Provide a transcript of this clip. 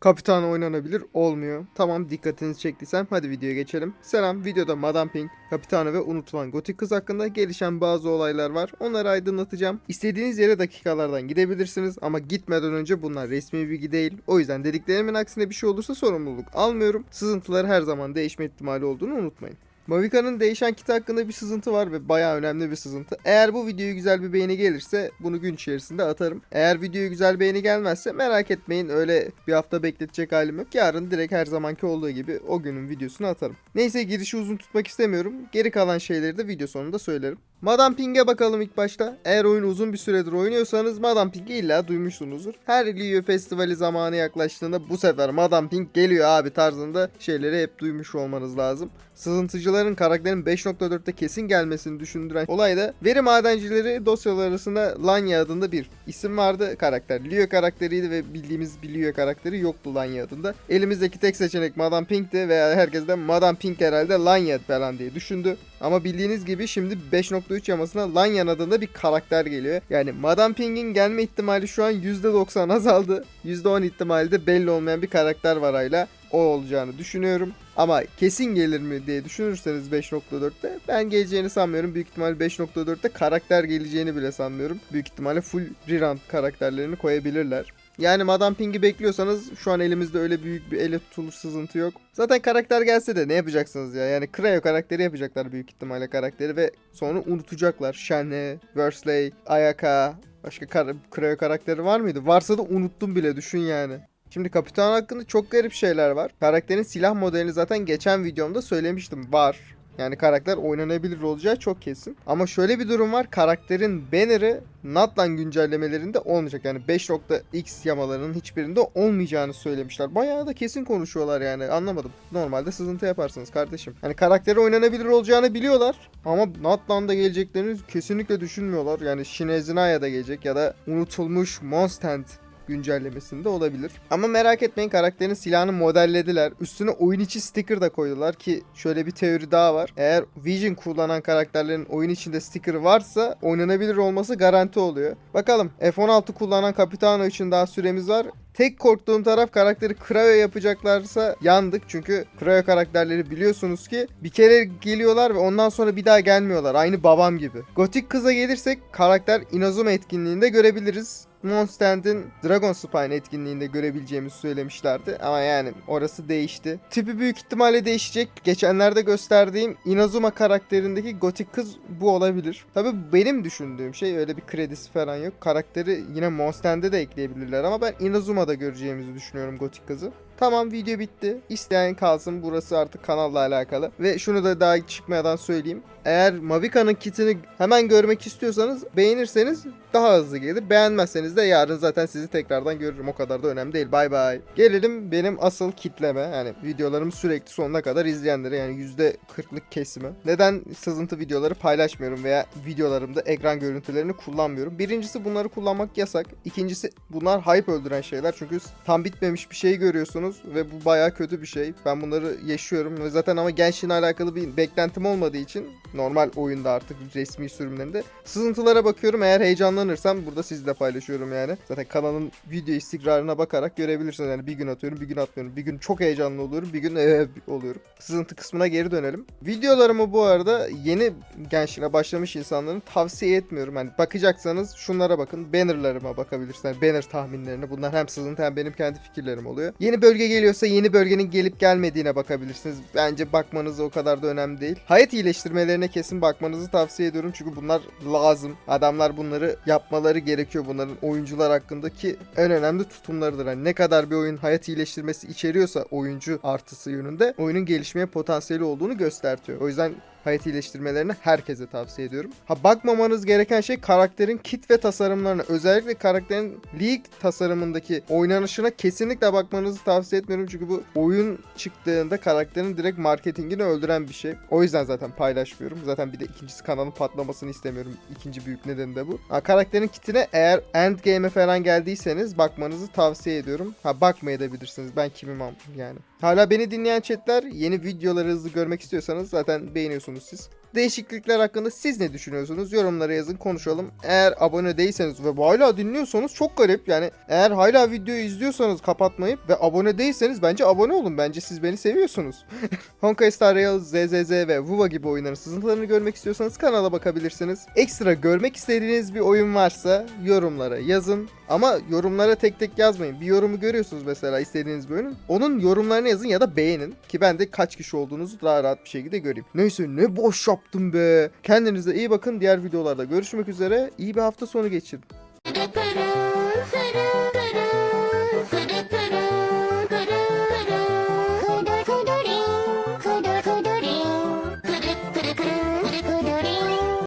Kapitan oynanabilir olmuyor. Tamam dikkatinizi çektiysem hadi videoya geçelim. Selam videoda Madame Pink, Kapitanı ve unutulan gotik kız hakkında gelişen bazı olaylar var. Onları aydınlatacağım. İstediğiniz yere dakikalardan gidebilirsiniz ama gitmeden önce bunlar resmi bilgi değil. O yüzden dediklerimin aksine bir şey olursa sorumluluk almıyorum. Sızıntıları her zaman değişme ihtimali olduğunu unutmayın. Mavika'nın değişen kiti hakkında bir sızıntı var ve bayağı önemli bir sızıntı. Eğer bu videoya güzel bir beğeni gelirse bunu gün içerisinde atarım. Eğer videoya güzel beğeni gelmezse merak etmeyin öyle bir hafta bekletecek halim yok. Yarın direkt her zamanki olduğu gibi o günün videosunu atarım. Neyse girişi uzun tutmak istemiyorum. Geri kalan şeyleri de video sonunda söylerim. Madame Ping'e bakalım ilk başta. Eğer oyunu uzun bir süredir oynuyorsanız Madame Ping'i illa duymuşsunuzdur. Her Liyo Festivali zamanı yaklaştığında bu sefer Madame Ping geliyor abi tarzında şeyleri hep duymuş olmanız lazım. Sızıntıcıların karakterin 5.4'te kesin gelmesini düşündüren olay da veri madencileri dosyalar arasında Lanya adında bir isim vardı. Karakter Leo karakteriydi ve bildiğimiz bir Leo karakteri yoktu Lanya adında. Elimizdeki tek seçenek Madame Pink'ti veya herkes de Madame Pink herhalde Lanya falan diye düşündü. Ama bildiğiniz gibi şimdi 5.3 yamasına Lanyan adında bir karakter geliyor. Yani Madame Pink'in gelme ihtimali şu an %90 azaldı. %10 ihtimali de belli olmayan bir karakter var hala. O olacağını düşünüyorum. Ama kesin gelir mi diye düşünürseniz 5.4'te ben geleceğini sanmıyorum. Büyük ihtimal 5.4'te karakter geleceğini bile sanmıyorum. Büyük ihtimalle full rerun karakterlerini koyabilirler. Yani Madame Ping'i bekliyorsanız şu an elimizde öyle büyük bir ele tutulur sızıntı yok. Zaten karakter gelse de ne yapacaksınız ya? Yani Creo karakteri yapacaklar büyük ihtimalle karakteri ve sonra unutacaklar. Shenhe, Versley, Ayaka, başka kar- Creo karakteri var mıydı? Varsa da unuttum bile düşün yani. Şimdi Kapitan hakkında çok garip şeyler var. Karakterin silah modelini zaten geçen videomda söylemiştim. Var. Yani karakter oynanabilir olacağı çok kesin. Ama şöyle bir durum var. Karakterin banner'ı Natlan güncellemelerinde olmayacak. Yani 5.x yamalarının hiçbirinde olmayacağını söylemişler. Bayağı da kesin konuşuyorlar yani. Anlamadım. Normalde sızıntı yaparsınız kardeşim. Hani karakteri oynanabilir olacağını biliyorlar. Ama Natlan'da geleceklerini kesinlikle düşünmüyorlar. Yani Shinezinaya da gelecek ya da unutulmuş Monstant güncellemesinde olabilir. Ama merak etmeyin karakterin silahını modellediler. Üstüne oyun içi sticker da koydular ki şöyle bir teori daha var. Eğer Vision kullanan karakterlerin oyun içinde sticker varsa oynanabilir olması garanti oluyor. Bakalım F16 kullanan Capitano için daha süremiz var. Tek korktuğum taraf karakteri Cryo yapacaklarsa yandık. Çünkü Cryo karakterleri biliyorsunuz ki bir kere geliyorlar ve ondan sonra bir daha gelmiyorlar. Aynı babam gibi. Gotik kıza gelirsek karakter Inazuma etkinliğinde görebiliriz. Mondstand'in Dragon Spine etkinliğinde görebileceğimizi söylemişlerdi. Ama yani orası değişti. Tipi büyük ihtimalle değişecek. Geçenlerde gösterdiğim Inazuma karakterindeki gotik kız bu olabilir. Tabi benim düşündüğüm şey öyle bir kredisi falan yok. Karakteri yine Mondstand'e de ekleyebilirler ama ben Inazuma'da göreceğimizi düşünüyorum gotik kızı. Tamam video bitti. İsteyen kalsın. Burası artık kanalla alakalı. Ve şunu da daha çıkmadan söyleyeyim. Eğer Mavika'nın kitini hemen görmek istiyorsanız beğenirseniz daha hızlı gelir. Beğenmezseniz de yarın zaten sizi tekrardan görürüm. O kadar da önemli değil. Bay bay. Gelelim benim asıl kitleme. Yani videolarımı sürekli sonuna kadar izleyenlere yani %40'lık kesimi. Neden sızıntı videoları paylaşmıyorum veya videolarımda ekran görüntülerini kullanmıyorum? Birincisi bunları kullanmak yasak. İkincisi bunlar hype öldüren şeyler. Çünkü tam bitmemiş bir şey görüyorsunuz ve bu baya kötü bir şey. Ben bunları yaşıyorum ve zaten ama Genshin'le alakalı bir beklentim olmadığı için normal oyunda artık resmi sürümlerinde sızıntılara bakıyorum. Eğer heyecanlanırsam burada sizle paylaşıyorum yani. Zaten kanalın video istikrarına bakarak görebilirsiniz. Yani bir gün atıyorum, bir gün atmıyorum. Bir gün çok heyecanlı oluyorum, bir gün ee oluyorum. Sızıntı kısmına geri dönelim. Videolarımı bu arada yeni Genshin'e başlamış insanların tavsiye etmiyorum. Yani bakacaksanız şunlara bakın. Bannerlarıma bakabilirsiniz. Banner tahminlerine. Bunlar hem sızıntı hem benim kendi fikirlerim oluyor. Yeni bölge geliyorsa yeni bölgenin gelip gelmediğine bakabilirsiniz. Bence bakmanız o kadar da önemli değil. Hayat iyileştirmelerine kesin bakmanızı tavsiye ediyorum. Çünkü bunlar lazım. Adamlar bunları yapmaları gerekiyor. Bunların oyuncular hakkındaki en önemli tutumlarıdır. Yani ne kadar bir oyun hayat iyileştirmesi içeriyorsa oyuncu artısı yönünde oyunun gelişmeye potansiyeli olduğunu göstertiyor. O yüzden hayat iyileştirmelerini herkese tavsiye ediyorum. Ha bakmamanız gereken şey karakterin kit ve tasarımlarına özellikle karakterin League tasarımındaki oynanışına kesinlikle bakmanızı tavsiye etmiyorum çünkü bu oyun çıktığında karakterin direkt marketingini öldüren bir şey. O yüzden zaten paylaşmıyorum. Zaten bir de ikincisi kanalın patlamasını istemiyorum. İkinci büyük nedeni de bu. Ha, karakterin kitine eğer endgame'e falan geldiyseniz bakmanızı tavsiye ediyorum. Ha bakmayabilirsiniz. Ben kimim yani. Hala beni dinleyen chatler yeni videoları hızlı görmek istiyorsanız zaten beğeniyorsunuz siz. Değişiklikler hakkında siz ne düşünüyorsunuz? Yorumlara yazın konuşalım. Eğer abone değilseniz ve hala dinliyorsanız çok garip. Yani eğer hala videoyu izliyorsanız kapatmayıp ve abone değilseniz bence abone olun. Bence siz beni seviyorsunuz. Honkai Star Rail, ZZZ ve Vuva gibi oyunların sızıntılarını görmek istiyorsanız kanala bakabilirsiniz. Ekstra görmek istediğiniz bir oyun varsa yorumlara yazın. Ama yorumlara tek tek yazmayın. Bir yorumu görüyorsunuz mesela istediğiniz bir oyunun. Onun yorumlarını yazın ya da beğenin. Ki ben de kaç kişi olduğunuzu daha rahat bir şekilde göreyim. Neyse ne boş yaptım be. Kendinize iyi bakın. Diğer videolarda görüşmek üzere. İyi bir hafta sonu geçirin.